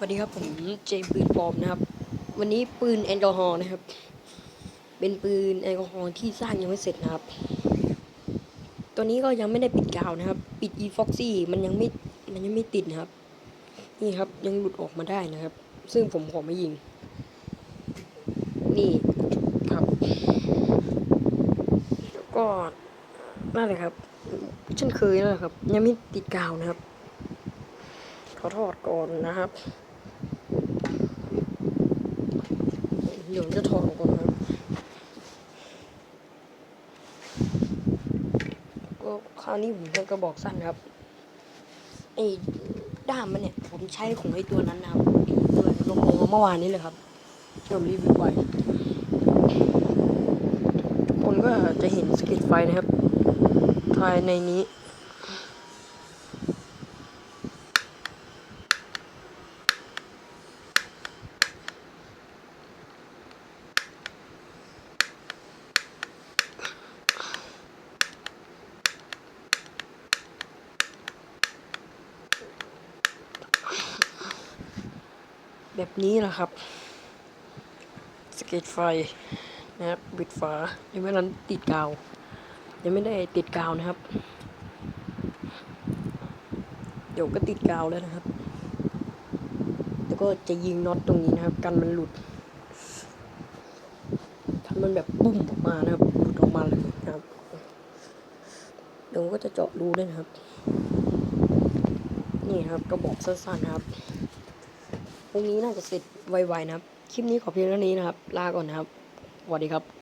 สวัสดีครับผมเจมส์ปืนปลอมนะครับ วันนี้ปืนแอลกอฮอล์นะครับ เป็นปืนแอลกอฮอล์ที่สร้างยังไม่เสร็จนะครับ ตัวนี้ก็ยังไม่ได้ปิดกาวนะครับ ปิด e f o x y มันยังไม่มันยังไม่ติดนะครับ นี่ครับยังหลุดออกมาได้นะครับ ซึ่งผมขอไม่ยิง นี่ครับ แล้วก็นั่นเลยครับเช่นเคยนั่นแหละครับ ยังไม่ติดกาวนะครับขอโทษก่อนนะครับ เดี๋ยวจะถอดออกก่อนนะครับก็คราวนี้ผมใช้กระบอกสั้นครับไอ้ด้ามมันเนี่ย ผมใช้ของไอ้ตัวนั้นนะครับตัวลงมาเมื่อวานนี้เลยครับที่ผมรีวิวไว้ทุกคนก็จะเห็นสก็ตไฟนะครับภายในนี้ แบบนี้แหละครับ สเก็ตไฟนะครับปิดฝายังไม่นั้นติดกาว ยังไม่ได้ติดกาวนะครับ เดี๋ยวก็ติดกาวแล้วนะครับ แล้วก็จะยิงน็อตตรงนี้นะครับ กันมันหลุดทำมันแบบบุ้มออกมานะครับหลุดออกมาเลยนะครับเดี๋ยวก็จะเจาะรูด้วยนะครับ นี่ครับกระบอกสั้นๆนะครับ พรุ่งนี้น่าจะเสร็จไวๆนะครับ คลิปนี้ขอเพียงเท่านี้นะครับ ลาก่อนนะครับสวัสดีครับ